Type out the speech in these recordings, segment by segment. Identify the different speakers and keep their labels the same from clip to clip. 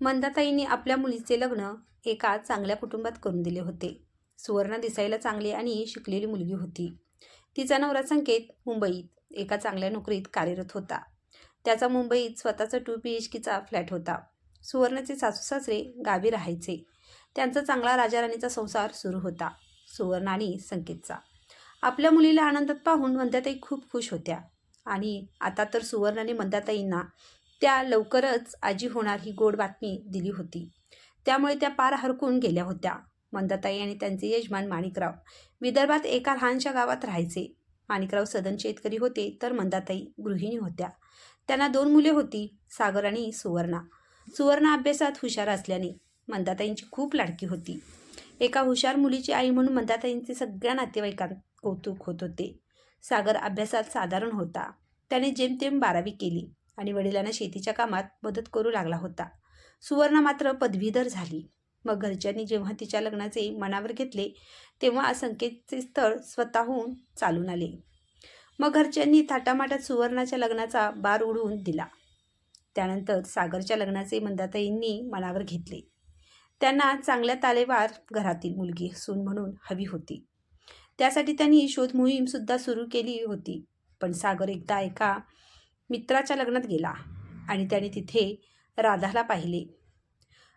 Speaker 1: मंदाताईंनी आपल्या मुलीचे लग्न एका चांगल्या कुटुंबात करून दिले होते. सुवर्णा दिसायला चांगली आणि शिकलेली मुलगी होती. तिचा नवरा संकेत मुंबईत एका चांगल्या नोकरीत कार्यरत होता. त्याचा मुंबईत स्वतःचा टू पी एच केचा फ्लॅट होता. सुवर्णाचे सासू सासरे गावी राहायचे. त्यांचा चांगला राजाराणीचा संसार सुरू होता सुवर्ण आणि संकेतचा. आपल्या मुलीला आनंदात पाहून मंदाताई खूप खुश होत्या. आणि आता तर सुवर्णाने मंदाताईंना त्या लवकरच आजी होणार ही गोड बातमी दिली होती. त्यामुळे त्या पार हरकून गेल्या होत्या. मंदाताई आणि त्यांचे यजमान माणिकराव. विदर्भात एका लहानशा गावात राहायचे. माणिकराव सदन शेतकरी होते तर मंदाताई गृहिणी होत्या. त्यांना दोन मुले होती सागर आणि सुवर्णा. सुवर्णा अभ्यासात हुशार असल्याने मंदाताईंची खूप लाडकी होती. एका हुशार मुलीची आई म्हणून मंदाताईंचे सगळ्या नातेवाईकांत कौतुक होत होते. सागर अभ्यासात साधारण होता. त्याने जेमतेम बारावी केली. आणि वडिलांना शेतीच्या कामात मदत करू लागला होता. सुवर्णा मात्र पदवीधर झाली. मग घरच्यांनी जेव्हा तिच्या लग्नाचे मनावर घेतले तेव्हा संकेतचे स्थळ स्वतःहून चालून आले. मग घरच्यांनी थाटामाटात सुवर्णाच्या लग्नाचा बार उडवून दिला. त्यानंतर सागरच्या लग्नाचे मंदाताईंनी मनावर घेतले. त्यांना चांगल्या तालेवार घरातील मुलगी सून म्हणून हवी होती. त्यासाठी त्यांनी शोध मोहीमसुद्धा सुरू केली होती. पण सागर एकदा एका मित्राच्या लग्नात गेला आणि त्याने तिथे राधाला पाहिले.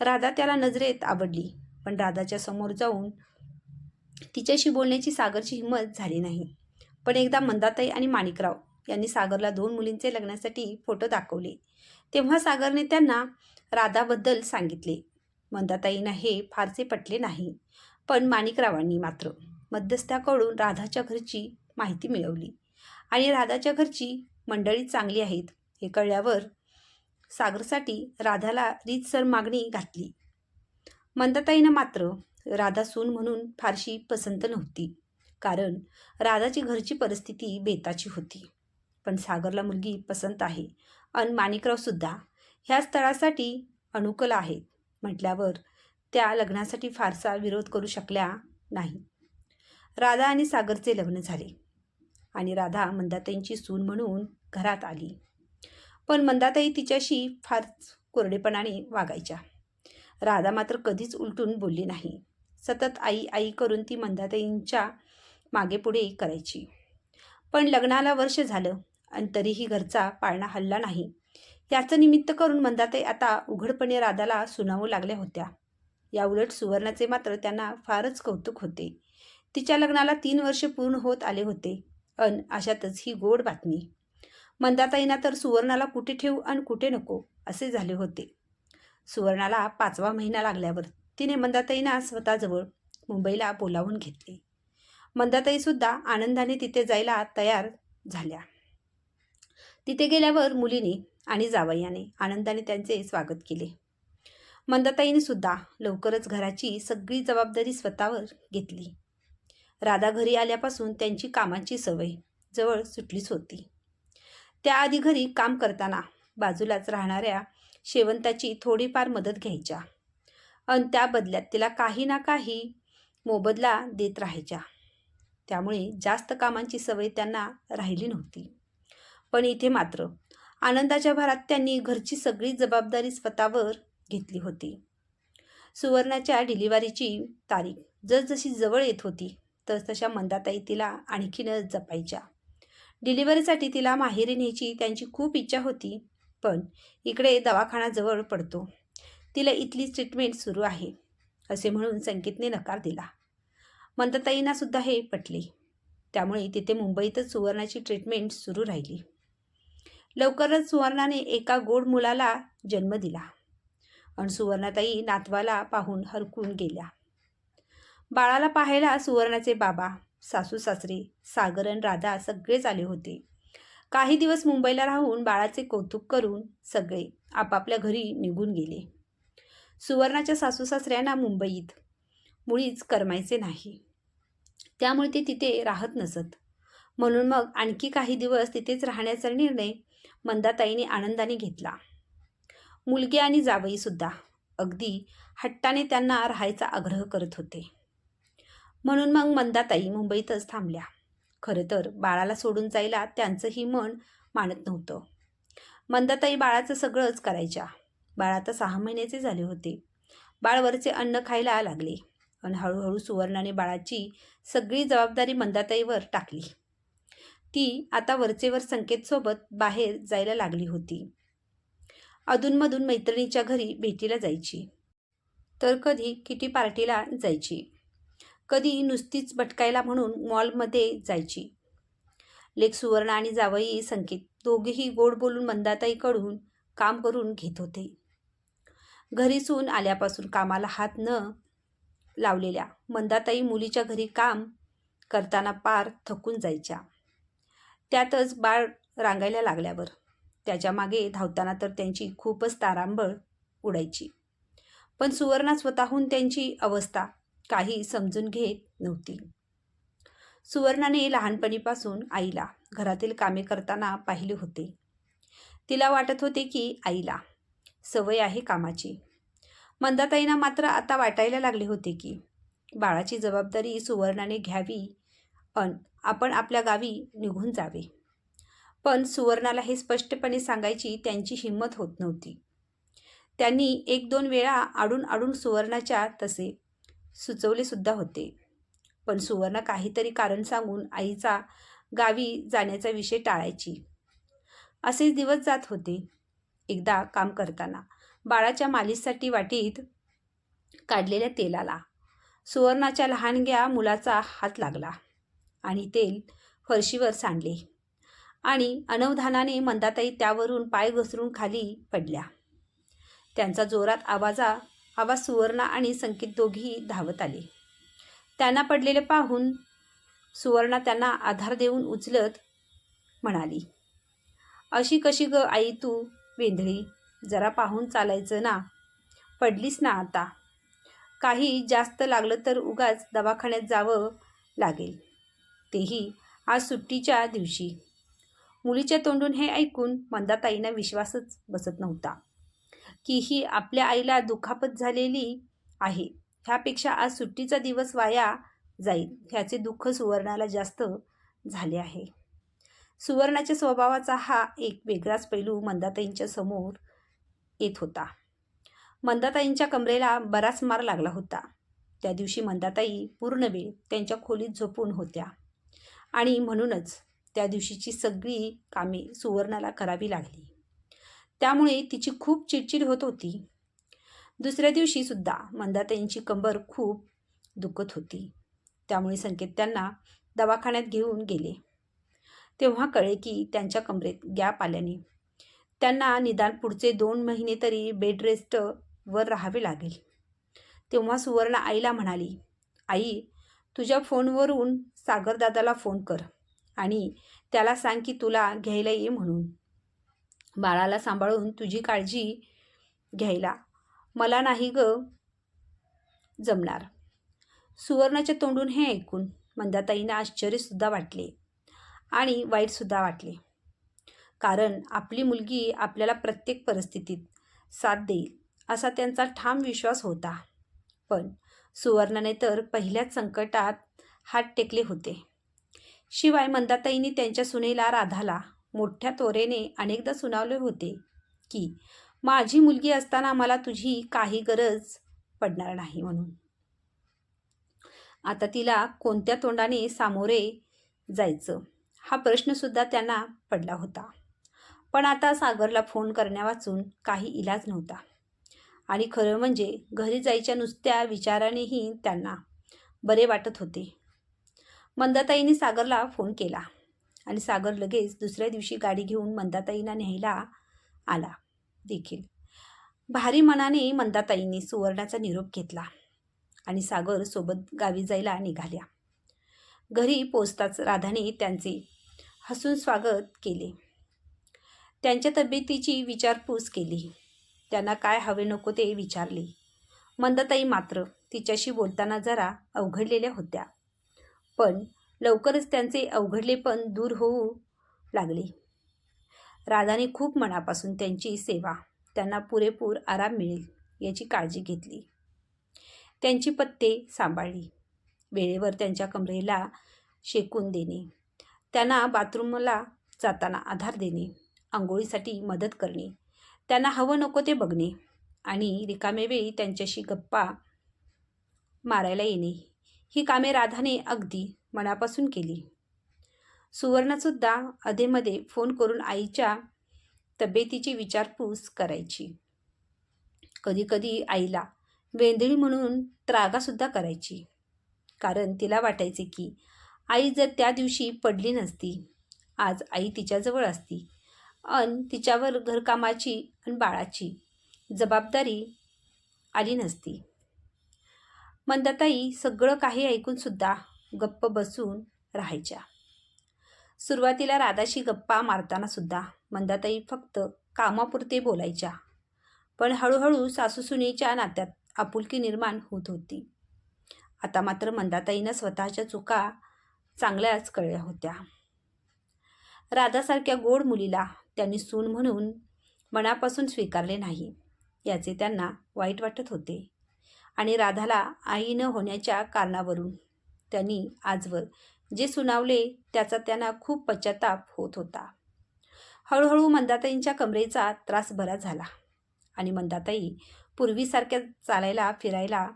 Speaker 1: राधा त्याला नजरेत आवडली पण राधाच्या समोर जाऊन तिच्याशी बोलण्याची सागरची हिंमत झाली नाही. पण एकदा मंदाताई आणि माणिकराव यांनी सागरला दोन मुलींचे लग्नासाठी फोटो दाखवले. तेव्हा सागरने त्यांना राधाबद्दल सांगितले. मंदाताईंना हे फारसे पटले नाही पण माणिकरावांनी मात्र मध्यस्थाकडून राधाच्या घरची माहिती मिळवली आणि राधाच्या घरची मंडळी चांगली आहेत. हे कळल्यावर सागरसाठी राधाला रीतसर मागणी घातली. मंदाताईनं मात्र राधा सून म्हणून फारशी पसंत नव्हती. कारण राधाची घरची परिस्थिती बेताची होती. पण सागरला मुलगी पसंत आहे. अन माणिकरावसुद्धा ह्या स्थळासाठी अनुकूल आहेत. म्हटल्यावर त्या लग्नासाठी फारसा विरोध करू शकल्या नाही. राधा आणि सागरचे लग्न झाले. आणि राधा मंदाताईंची सून म्हणून घरात आली. पण मंदाताई तिच्याशी फारच कोरडेपणाने वागायच्या. राधा मात्र कधीच उलटून बोलली नाही. सतत आई आई करून ती मंदाताईंच्या मागेपुढे करायची. पण लग्नाला वर्ष झालं आणि तरीही घरचा पाळणा हल्ला नाही. याचं निमित्त करून मंदाताई आता उघडपणे राधाला सुनावू लागल्या होत्या. या उलट सुवर्णाचे मात्र त्यांना फारच कौतुक होते. तिच्या लग्नाला तीन वर्ष पूर्ण होत आले होते. अन अशातच ही गोड बातमी. मंदाताईंना तर सुवर्णाला कुठे ठेवू आणि कुठे नको असे झाले होते. सुवर्णाला पाचवा महिना लागल्यावर तिने मंदाताईंना स्वतःजवळ मुंबईला बोलावून घेतले. मंदाताईसुद्धा आनंदाने तिथे जायला तयार झाल्या. तिथे गेल्यावर मुलीने आणि जावयाने आनंदाने त्यांचे स्वागत केले. मंदाताईने सुद्धा लवकरच घराची सगळी जबाबदारी स्वतःवर घेतली. राधा घरी आल्यापासून त्यांची कामाची सवय जवळ सुटलीच होती. त्याआधी घरी काम करताना बाजूलाच राहणाऱ्या शेवंताची थोडीफार मदत घ्यायच्या. अन त्या बदल्यात तिला काही ना काही मोबदला देत राहायच्या. त्यामुळे जास्त कामांची सवय त्यांना राहिली नव्हती. पण इथे मात्र आनंदाच्या भरात त्यांनी घरची सगळी जबाबदारी स्वतःवर घेतली होती. सुवर्णाच्या डिलिव्हरीची तारीख जसजशी जवळ येत होती तसतशा मंदाताई तिला आणखीनच जपायच्या. डिलिव्हरीसाठी तिला माहेरी न्यायची त्यांची खूप इच्छा होती पण इकडे दवाखाना जवळ पडतो. तिला इथली ट्रीटमेंट सुरू आहे असे म्हणून संकेतने नकार दिला. मंदताईंना सुद्धा हे पटले. त्यामुळे तिथे मुंबईतच सुवर्णाची ट्रीटमेंट सुरू राहिली. लवकरच सुवर्णाने एका गोड मुलाला जन्म दिला. आणि सुवर्णाताई नातवाला पाहून हरकून गेल्या. बाळाला पाहायला सुवर्णाचे बाबा सासू सासरे सागरन राधा सगळेच आले होते. काही दिवस मुंबईला राहून बाळाचे कौतुक करून सगळे आपापल्या घरी निघून गेले. सुवर्णाच्या सासू सासऱ्यांना मुंबईत मुळीच करमायचे नाही. त्यामुळे ते तिथे राहत नसत. म्हणून मग आणखी काही दिवस तिथेच राहण्याचा निर्णय मंदाताईने आनंदाने घेतला. मुलगी आणि जावईसुद्धा अगदी हट्टाने त्यांना राहायचा आग्रह करत होते. म्हणून मग मंदाताई मुंबईतच थांबल्या. खरं तर बाळाला सोडून जायला त्यांचंही मन मानत नव्हतं. मंदाताई बाळाचं सगळंच करायच्या. बाळ आता सहा महिन्याचे झाले होते. बाळवरचे अन्न खायला लागले. आणि हळूहळू सुवर्णाने बाळाची सगळी जबाबदारी मंदाताईवर टाकली. ती आता वरचेवर संकेतसोबत बाहेर जायला लागली होती. अधूनमधून मैत्रिणीच्या घरी भेटीला जायची. तर कधी किटी पार्टीला जायची. कधी नुसतीच भटकायला म्हणून मॉलमध्ये जायची. लेख सुवर्ण आणि जावई संकेत दोघेही गोड बोलून मंदाताईकडून काम करून घेत होते. घरी सून आल्यापासून कामाला हात न लावलेल्या मंदाताई मुलीच्या घरी काम करताना पार थकून जायच्या. त्यातच बाळ रांगायला लागल्यावर त्याच्यामागे धावताना तर त्यांची खूपच तारांबळ उडायची. पण सुवर्णा स्वतःहून त्यांची अवस्था काही समजून घेत नव्हती. सुवर्णाने लहानपणीपासून आईला घरातील कामे करताना पाहिले होते. तिला वाटत होते की आईला सवय आहे कामाची. मंदाताईंना मात्र आता वाटायला लागले होते की बाळाची जबाबदारी सुवर्णाने घ्यावी अन आपण आपल्या गावी निघून जावे. पण सुवर्णाला हे स्पष्टपणे सांगायची त्यांची हिंमत होत नव्हती. त्यांनी एक दोन वेळा आडून आडून सुवर्णाच्या तसे सुचवले सुद्धा होते. पण सुवर्ण काहीतरी कारण सांगून आईचा गावी जाण्याचा विषय टाळायची. असेच दिवस जात होते. एकदा काम करताना बाळाच्या मालिशसाठी वाटीत काढलेल्या तेलाला सुवर्णाच्या लहानग्या मुलाचा हात लागला आणि तेल फरशीवर सांडले आणि अनवधानाने मंदाताई त्यावरून पाय घसरून खाली पडल्या. त्यांचा जोरात आवाजा आवाज सुवर्णा आणि संकेत दोघीही धावत आले. त्यांना पडलेले पाहून सुवर्णा त्यांना आधार देऊन उचलत म्हणाली अशी कशी ग आई तू वेंधळी? जरा पाहून चालायचं ना? पडलीस ना आता? काही जास्त लागलं तर उगाच दवाखान्यात जावं लागेल. तेही आज सुट्टीच्या दिवशी. मुलीच्या तोंडून हे ऐकून मंदाताईंना विश्वासच बसत नव्हता. की ही आपल्या आईला दुखापत झालेली आहे. ह्यापेक्षा आज सुट्टीचा दिवस वाया जाईल. ह्याचे दुःख सुवर्णाला जास्त झाले आहे. सुवर्णाच्या स्वभावाचा हा एक वेगळाच पैलू मंदाताईंच्या समोर येत होता. मंदाताईंच्या कमरेला बराच मार लागला होता. त्या दिवशी मंदाताई पूर्ण वेळ त्यांच्या खोलीत झोपून होत्या. आणि म्हणूनच त्या दिवशीची सगळी कामे सुवर्णाला करावी लागली. त्यामुळे तिची खूप चिडचिड होत होती. दुसऱ्या दिवशीसुद्धा मंदाताईंची कंबर खूप दुखत होती. त्यामुळे संकेत त्यांना दवाखान्यात घेऊन गेले. तेव्हा कळे की त्यांच्या कमरेत गॅप आल्याने. त्यांना निदान पुढचे दोन महिने तरी बेड रेस्टवर राहावे लागेल. तेव्हा सुवर्ण आईला म्हणाली आई तुझ्या फोनवरून सागरदादाला फोन कर आणि त्याला सांग की तुला घ्यायला ये म्हणून. बाळाला सांभाळून तुझी काळजी घ्यायला. मला नाही ग जमणार. सुवर्णाच्या तोंडून हे ऐकून मंदाताईंना आश्चर्यसुद्धा वाटले आणि वाईटसुद्धा वाटले. कारण आपली मुलगी आपल्याला प्रत्येक परिस्थितीत साथ देईल असा त्यांचा ठाम विश्वास होता. पण सुवर्णाने तर पहिल्याच संकटात हात टेकले होते. शिवाय मंदाताईंनी त्यांच्या सुनेला राधाला मोठ्या तोरेने अनेकदा सुनावले होते की माझी मुलगी असताना मला तुझी काही गरज पडणार नाही म्हणून. आता तिला कोणत्या तोंडाने सामोरे जायचं हा प्रश्नसुद्धा त्यांना पडला होता. पण आता सागरला फोन करण्यावाचून काही इलाज नव्हता. आणि खरं म्हणजे घरी जायच्या नुसत्या विचारानेही त्यांना बरे वाटत होते. मंदाताईने सागरला फोन केला. आणि सागर लगेच दुसऱ्या दिवशी गाडी घेऊन मंदाताईंना न्यायला आला देखील. भारी मनाने मंदाताईंनी सुवर्णाचा निरोप घेतला आणि सागर सोबत गावी जायला निघाल्या. घरी पोचताच राधाने त्यांचे हसून स्वागत केले. त्यांच्या तब्येतीची विचारपूस केली. त्यांना काय हवे नको ते विचारले. मंदाताई मात्र तिच्याशी बोलताना जरा अवघडलेल्या होत्या. पण लवकरच त्यांचे अवघडलेपण दूर होऊ लागले. राधाने खूप मनापासून त्यांची सेवा त्यांना पुरेपूर आराम मिळेल याची काळजी घेतली. त्यांची पत्ते सांभाळली. वेळेवर त्यांच्या कमरेला शेकून देणे. त्यांना बाथरूमला जाताना आधार देणे. आंघोळीसाठी मदत करणे. त्यांना हवं नको ते बघणे आणि रिकामे वेळी त्यांच्याशी गप्पा मारायला येणे. ही कामे राधाने अगदी मनापासून केली. सुवर्णसुद्धा अधेमध्ये फोन करून आईच्या तब्येतीची विचारपूस करायची. कधीकधी आईला वेंदळी म्हणून त्रागासुद्धा करायची. कारण तिला वाटायचे की आई जर त्या दिवशी पडली नसती आज आई तिच्याजवळ असती. अन तिच्यावर घरकामाची आणि बाळाची जबाबदारी आली नसती. मंदाताई सगळं काही ऐकूनसुद्धा गप्प बसून राहायच्या. सुरुवातीला राधाशी गप्पा मारतानासुद्धा मंदाताई फक्त कामापुरते बोलायच्या. पण हळूहळू सासूसुनेच्या नात्यात आपुलकी निर्माण होत होती. आता मात्र मंदाताईनं स्वतःच्या चुका चांगल्याच कळल्या होत्या. राधासारख्या गोड मुलीला त्यांनी सून म्हणून मनापासून स्वीकारले नाही याचे त्यांना वाईट वाटत होते. आणि राधाला आई न होण्याच्या कारणावरून त्यांनी आजवर जे सुनावले त्याचा त्यांना खूप पश्चाताप होत होता. हळूहळू मंदाताईंच्या कमरेचा त्रास बरा झाला आणि मंदाताई पूर्वीसारख्या चालायला फिरायला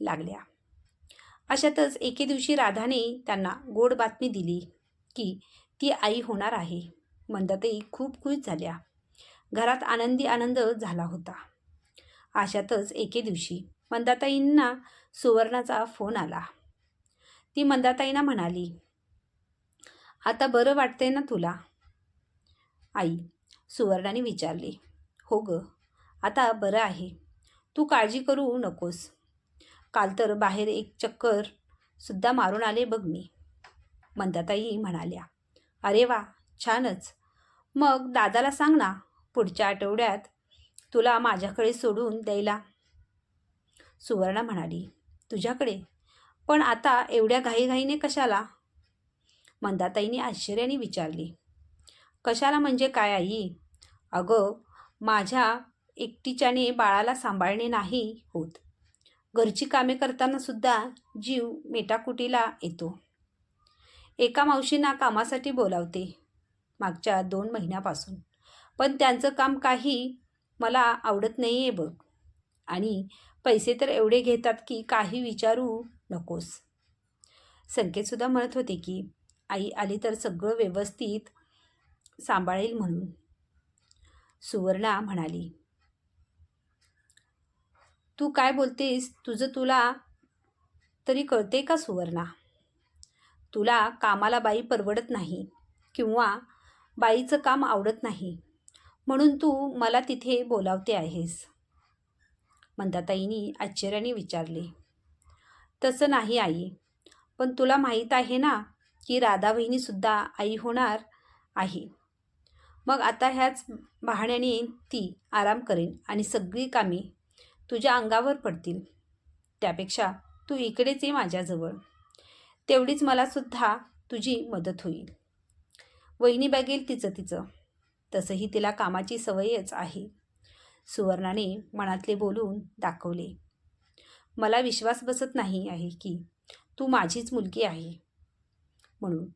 Speaker 1: लागल्या. अशातच एके दिवशी राधाने त्यांना गोड बातमी दिली की ती आई होणार आहे. मंदाताई खूप खुश झाल्या. घरात आनंदी आनंद झाला होता. अशातच एके दिवशी मंदाताईंना सुवर्णाचा फोन आला. ती मंदाताईंना म्हणाली आता बरं वाटतंय ना तुला? आई सुवर्णाने विचारले हो ग आता बरं आहे. तू काळजी करू नकोस. काल तर बाहेर एक चक्कर सुद्धा मारून आले बघ मी. मंदाताई म्हणाल्या अरे वा छानच. मग दादाला सांग ना पुढच्या आठवड्यात तुला माझ्याकडे सोडून द्यायला सुवर्णा म्हणाली तुझ्याकडे. पण आता एवढ्या घाईघाईने कशाला? मंदाताईने आश्चर्याने विचारली कशाला म्हणजे काय आई? अगं माझ्या एकटीच्याने बाळाला सांभाळणे नाही होत. घरची कामे करताना सुद्धा जीव मेटाकुटीला येतो. एका मावशींना कामासाठी बोलावते मागच्या दोन महिन्यापासून. पण त्यांचं काम काही मला आवडत नाही आहे बघ. आणि पैसे तर एवढे घेतात की काही विचारू नकोस. संकेतसुद्धा म्हणत होते की आई आली तर सगळं व्यवस्थित सांभाळेल म्हणून. सुवर्णा म्हणाली तू काय बोलतेस? तुझं तुला तरी कळते का सुवर्णा? तुला कामाला बाई परवडत नाही किंवा बाईचं काम आवडत नाही म्हणून तू मला तिथे बोलावते आहेस. मंदाताईंनी आश्चर्याने विचारले. तसं नाही आई पण तुला माहीत आहे ना की राधा बहिणीसुद्धा आई होणार आहे. मग आता ह्याच बहाण्याने ती आराम करेन आणि सगळी कामे तुझ्या अंगावर पडतील. त्यापेक्षा तू इकडेच ये माझ्याजवळ. तेवढीच मलासुद्धा तुझी मदत होईल. वहिनी बघेल तिचं तिचं. तसंही तिला कामाची सवयच आहे. सुवर्णाने मनातले बोलून दाखवले. मला विश्वास बसत नाही आहे की तू माझीच मुलगी आहे. म्हणून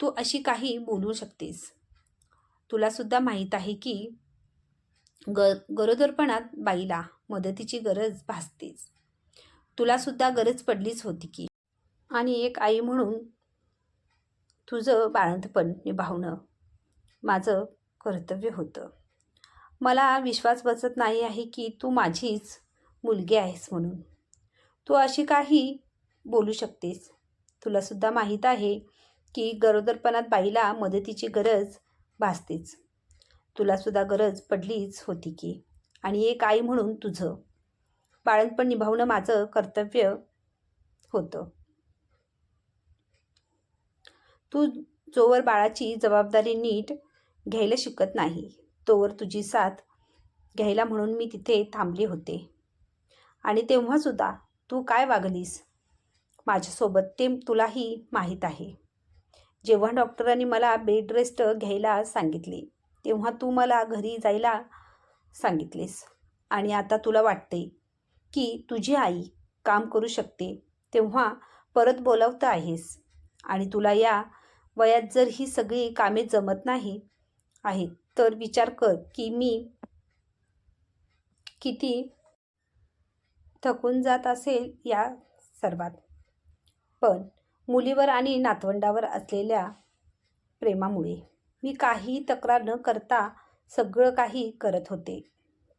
Speaker 1: तू अशी काही बोलू शकतेस. तुलासुद्धा माहीत आहे की ग गरोदरपणात बाईला मदतीची गरज भासतेच. तुलासुद्धा गरज पडलीच होती की. आणि एक आई म्हणून तुझं बाळंतपण निभावणं माझं कर्तव्य होतं. मला विश्वास बसत नाही आहे की तू माझीच मुलगी आहेस म्हणून. तू अशी काही बोलू शकतेस. तुलासुद्धा माहीत आहे की गरोदरपणात बाईला मदतीची गरज भासतेच. तुलासुद्धा गरज पडलीच होती की. आणि एक आई म्हणून तुझं. बाळणपण निभावणं माझं कर्तव्य होतं. तू जोवर बाळाची जबाबदारी नीट घ्यायला शिकत नाही. तोवर तुझी साथ घ्यायला म्हणून मी तिथे थांबले होते. आणि तेव्हासुद्धा तू काय वागलीस? माझ्यासोबत ते तुलाही माहीत आहे. जेव्हा डॉक्टरांनी मला बेड रेस्ट घ्यायला सांगितले तेव्हा तू मला घरी जायला सांगितलेस. आणि आता तुला वाटते की तुझी आई काम करू शकते तेव्हा परत बोलावतं आहेस. आणि तुला या वयात जर ही सगळी कामे जमत नाही आहेत तर विचार कर की मी किती थकून जात असेल या सर्वात. पण मुलीवर आणि नातवंडावर असलेल्या प्रेमामुळे मी काही तक्रार न करता सगळं काही करत होते.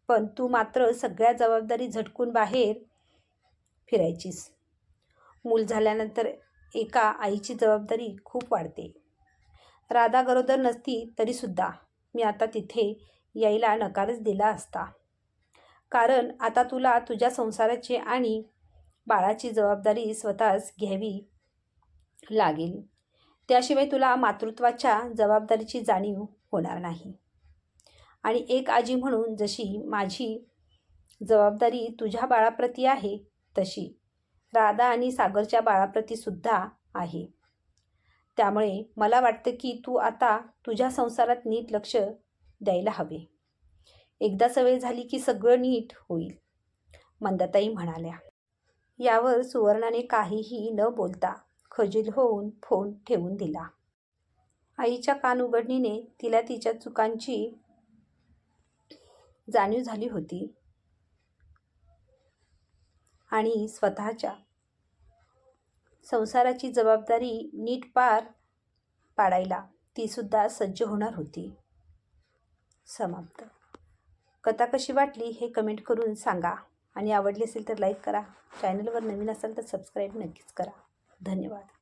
Speaker 1: पण तू मात्र सगळ्या जबाबदारी झटकून बाहेर फिरायचीस. मूल झाल्यानंतर एका आईची जबाबदारी खूप वाढते. राधा गरोदर नसती तरीसुद्धा. मी आता तिथे यायला नकारच दिला असता. कारण आता तुला तुझ्या संसाराची आणि बाळाची जबाबदारी स्वतःच घ्यावी लागेल. त्याशिवाय तुला मातृत्वाच्या जबाबदारीची जाणीव होणार नाही. आणि एक आजी म्हणून जशी माझी जबाबदारी तुझ्या बाळाप्रती आहे तशी राधा आणि सागरच्या बाळाप्रतीसुद्धा आहे. त्यामुळे मला वाटतं की तू आता तुझ्या संसारात नीट लक्ष द्यायला हवे. एकदा सवय झाली की सगळं नीट होईल मंदाताई म्हणाल्या. यावर सुवर्णाने काहीही न बोलता खजील होऊन फोन ठेवून दिला. आईच्या कान उघडणीने तिला तिच्या चुकांची जाणीव झाली होती. आणि स्वतःच्या संसाराची जबाबदारी नीट पार पाडायला तीसुद्धा सज्ज होणार होती. समाप्त. कथा कशी वाटली हे कमेंट करून सांगा आणि आवडली असेल तर लाईक करा. चॅनलवर नवीन असाल तर सबस्क्राईब नक्कीच करा. धन्यवाद.